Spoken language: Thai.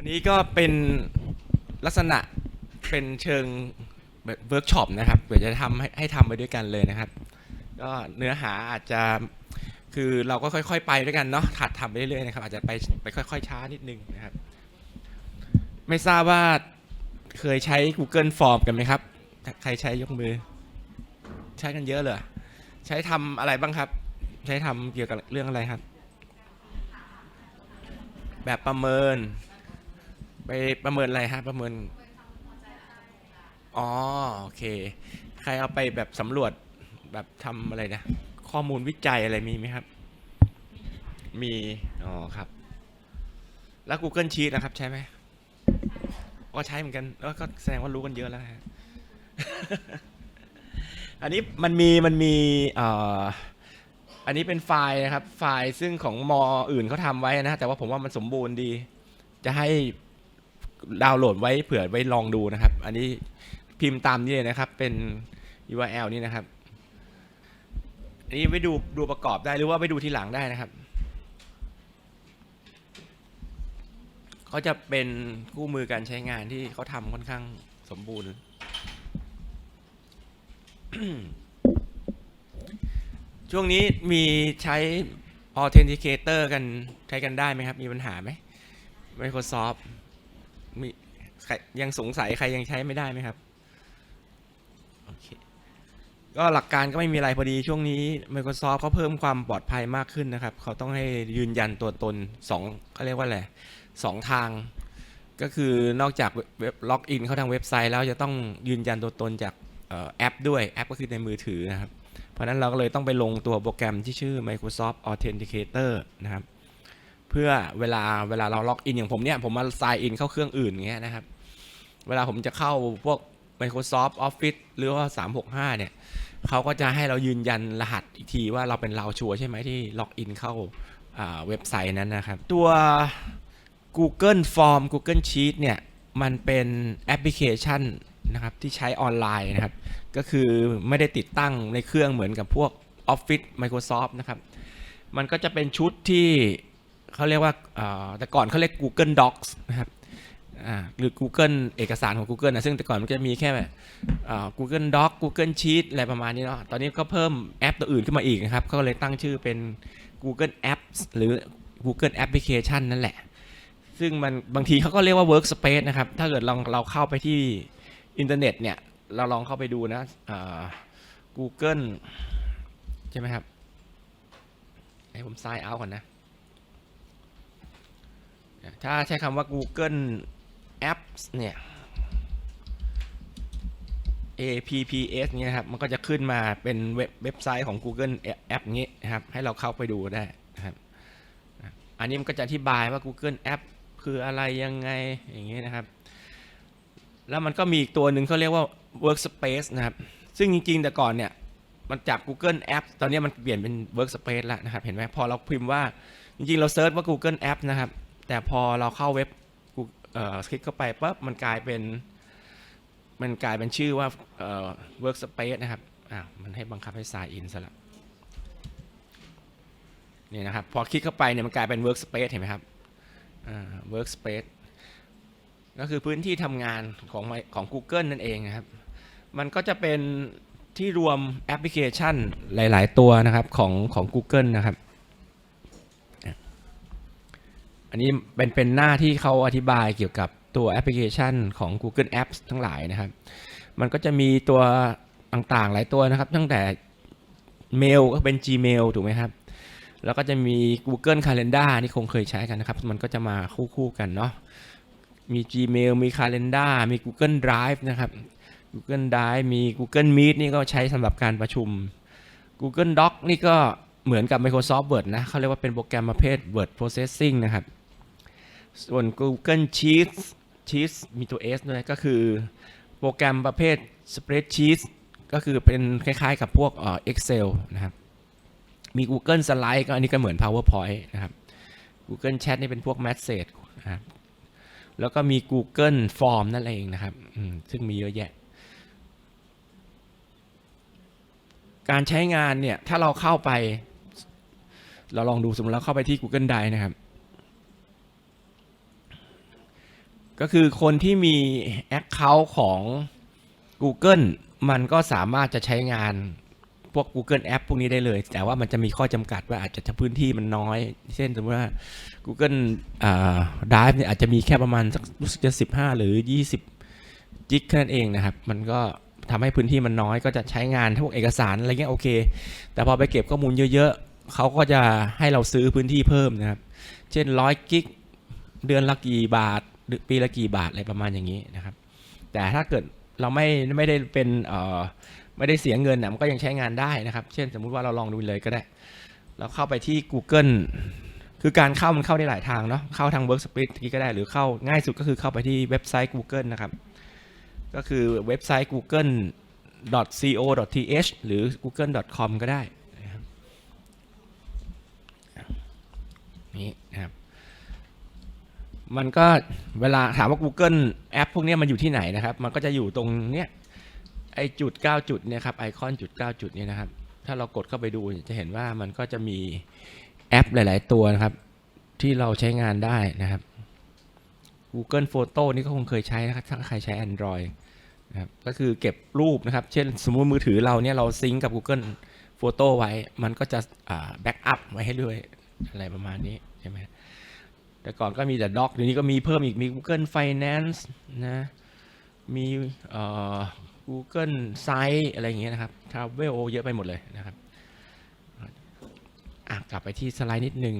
วันนี้ก็เป็นลักษณะเป็นเชิงเวิร์กช็อปนะครับเดี๋ยวจะทำให้ให้ทำไปด้วยกันเลยนะครับก็เนื้อหาอาจจะคือเราก็ค่อย ๆ ไปด้วยกันเนาะถัดทำไปเรื่อยๆนะครับอาจจะไปไปค่อย ๆ ช้านิดนึงนะครับ ไม่ทราบว่าเคยใช้ Google Form กันไหมครับ ใครใช้ยกมือ ใช้กันเยอะเลยใช้ทำอะไรบ้างครับ ใช้ทำเกี่ยวกับเรื่องอะไรครับ แบบประเมิน ไปประเมินอะไรฮะประเมิน อ๋อโอเค ใครเอาไปแบบสำรวจแบบทำอะไรนะ ข้อมูลวิจัยอะไรมีไหมครับ มี อ๋อครับ แล้ว Google Sheet นะครับใช่ไหมก็ใช้เหมือนกันแล้วก็แสดงว่ารู้กันเยอะแล้วฮะ อันนี้มันมีมันมีเอ่ออันนี้เป็นไฟล์นะครับ ไฟล์ซึ่งของมออื่นเขาทำไว้นะ แต่ว่าผมว่ามันสมบูรณ์ดี จะให้ ดาวน์โหลดไว้เผื่อไว้ลองดูนะครับ อันนี้พิมพ์ตามนี้เลยนะครับ เป็น URL นี่นะครับอันนี้ไว้ดูดูประกอบได้หรือว่าไปดูทีหลังได้นะครับเขาจะเป็นคู่มือการใช้งานที่เขาทำค่อนข้างสมบูรณ์ ช่วงนี้มีใช้ Authenticator กันใช้กันได้ไหมครับ มีปัญหาไหม Microsoft มีใครยังสงสัยใครยังใช้ไม่ได้ไหมครับโอเคก็หลักการก็ไม่มีอะไรพอดีช่วงนี้ Microsoft เขาเพิ่มความปลอดภัยมากขึ้นนะครับ เขาต้องให้ยืนยันตัวตนสองเขาเรียกว่าอะไรสองทาง ก็คือนอกจากเว็บล็อกอินเข้าทางเว็บไซต์แล้วจะต้องยืนยันตัวตนจากออแอปด้วยแอปก็คือในมือถือนะครับ เพราะฉะนั้นเราก็เลยต้องไปลงตัวโปรแกรมที่ชื่อ Microsoft Authenticator นะครับ เพื่อเวลาเวลาเราล็อกอินอย่างผมเนี่ย ผมมา sign in เข้าเครื่องอื่นอย่างเงี้ยนะครับ เวลาผมจะเข้าพวก Microsoft Office หรือว่า 365 เนี่ยเขาก็จะให้เรายืนยันรหัสอีกทีว่าเราเป็นเราชัวใช่ไหมที่ล็อกอินเข้าอ่าเว็บไซต์นั้นนะครับ ตัว Google Form Google Sheet เนี่ยมันเป็นแอปพลิเคชันนะครับที่ใช้ออนไลน์นะครับ ก็คือไม่ได้ติดตั้งในเครื่องเหมือนกับพวก Office Microsoft นะครับ มันก็จะเป็นชุดที่ เขาเรียกว่าแต่ก่อนเขาเรียก Google Docs นะครับหรือ Google เอกสารของ Google นะซึ่งแต่ก่อนมันก็จะมีแค่แบบเอ่อ Google Doc Google Sheet อะไรประมาณนี้เนาะตอนนี้ก็เพิ่มแอปตัวอื่นขึ้นมาอีกนะครับเขาก็เลยตั้งชื่อเป็น Google Apps หรือ Google Application นั่นแหละ ซึ่งมันบางทีเขาก็เรียกว่า Workspace นะครับ ถ้าเกิดลองเราเข้าไปที่อินเทอร์เน็ตเนี่ย เราลองเข้าไปดูนะอ่า Google ใช่ไหมครับให้ผม sign out ก่อนนะ ถ้าใช้คำว่า Google Apps เนี่ย apps เนี่ยครับ มันก็จะขึ้นมาเป็นเว็บเว็บไซต์ของ Google App นี้นะครับ ให้เราเข้าไปดูได้นะครับ อันนี้มันก็จะอธิบายว่า Google App คืออะไรยังไงอย่างนี้นะครับ แล้วมันก็มีอีกตัวหนึ่งเขาเรียกว่า Workspace นะครับ ซึ่งจริง ๆ แต่ก่อนเนี่ยมันจาก Google App ตอนนี้มันเปลี่ยนเป็น Workspace แล้วนะครับ เห็นไหมพอเราพิมพ์ว่าจริงๆ เราเซิร์ชว่า Google App นะครับ แต่พอเราเข้าเว็บเอ่อคลิกเข้าไปปั๊บมันกลายเป็น มันกลายเป็นชื่อว่าเอ่อ Workspace นะครับอ่ามันให้บังคับให้ sign in ซะละนี่นะครับ พอคลิกเข้าไปเนี่ยมันกลายเป็น Workspace เห็นไหมครับอ่า Workspace ก็คือพื้นที่ทำงานของของ Google นั่นเองนะครับ มันก็จะเป็นที่รวมแอปพลิเคชันหลาย ๆ ตัวนะครับของของ Google นะครับ อันนี้เป็นเป็นหน้าที่เขาอธิบายเกี่ยวกับตัวแอปพลิเคชันของ Google Apps ทั้งหลายนะครับ มันก็จะมีตัวต่างๆหลายตัวนะครับ ตั้งแต่เมลก็เป็น Gmail ถูกไหมครับ แล้วก็จะมี Google Calendar นี่คงเคยใช้กันนะครับ มันก็จะมาคู่ๆกันเนาะ มี Gmail มี Calendar มี Google Drive นะครับ Google Drive มี Google Meet นี่ก็ใช้สำหรับการประชุม Google Doc นี่ก็เหมือนกับ Microsoft Word นะเขาเรียกว่าเป็นโปรแกรมประเภท Word Processing นะครับ ส่วน Google Sheets Sheets มีตัว S ด้วยก็คือโปรแกรมประเภท Spreadsheet ก็คือเป็นคล้ายๆกับพวกเอ่อ Excel นะครับ มี Google Slide ก็อันนี้ก็เหมือน PowerPoint นะครับ Google Chat นี่เป็นพวก Message นะครับแล้วก็มี Google Form นั่นเองนะครับ ซึ่งมีเยอะแยะ การใช้งานเนี่ย ถ้าเราเข้าไป เราลองดูสมมติเราเข้าไปที่ Google Drive นะครับ ก็คือคนที่มี Account ของ Google มันก็สามารถจะใช้งานพวก Google App พวกนี้ได้เลย แต่ว่ามันจะมีข้อจำกัดว่าอาจจะพื้นที่มันน้อย เช่นสมมติว่า Google อ่า Drive เนี่ยอาจจะมีแค่ประมาณสักรู้สึกจะ 15 หรือ 20 จิกแค่นั้นเองนะครับ มันก็ทำให้พื้นที่มันน้อยก็จะใช้งานพวกเอกสารอะไรเงี้ยโอเค แต่พอไปเก็บข้อมูลเยอะๆเขาก็จะให้เราซื้อพื้นที่เพิ่มนะครับ เช่นร้อยกิก เดือนละกี่บาท ปีละกี่บาทอะไรประมาณอย่างนี้นะครับ แต่ถ้าเกิดเราไม่ไม่ได้เป็นเอ่อไม่ได้เสียเงินนะมันก็ยังใช้งานได้นะครับ เช่นสมมุติว่าเราลองดูเลยก็ได้ เราเข้าไปที่ Google คือการเข้ามันเข้าได้หลายทางเนาะเข้าทาง Workspace ที่ก็ได้ หรือเข้าง่ายสุดก็คือเข้าไปที่เว็บไซต์ Google นะครับ ก็คือเว็บไซต์ google co th หรือ google com ก็ได้นะครับนี่นะครับ มันก็เวลาถามว่า Google แอปพวกนี้มันอยู่ที่ไหนนะครับ มันก็จะอยู่ตรงเนี้ยไอจุด 9 จุดเนี่ยครับไอคอนจุด 9 จุดเนี่ยนะครับ ถ้าเรากดเข้าไปดูจะเห็นว่ามันก็จะมีแอปหลาย ๆ ตัวนะครับ ที่เราใช้งานได้นะครับ Google Photo นี่ก็คงเคยใช้นะครับถ้าใครใช้ Android นะครับก็คือเก็บรูปนะครับ เช่นสมมุติมือถือเราเนี่ยเราซิงก์กับ Google Photo ไว้ มันก็จะแบ็กอัพไว้ให้ด้วยอะไรประมาณนี้ใช่ไหม แต่ก่อนก็มีแต่ด็อกเดี๋ยวนี้ก็มีเพิ่มอีกมี Google Finance นะมีเอ่อ Google Site อะไรอย่างเงี้ยนะครับ Travel เยอะไปหมดเลยนะครับกลับไปที่สไลด์นิดนึง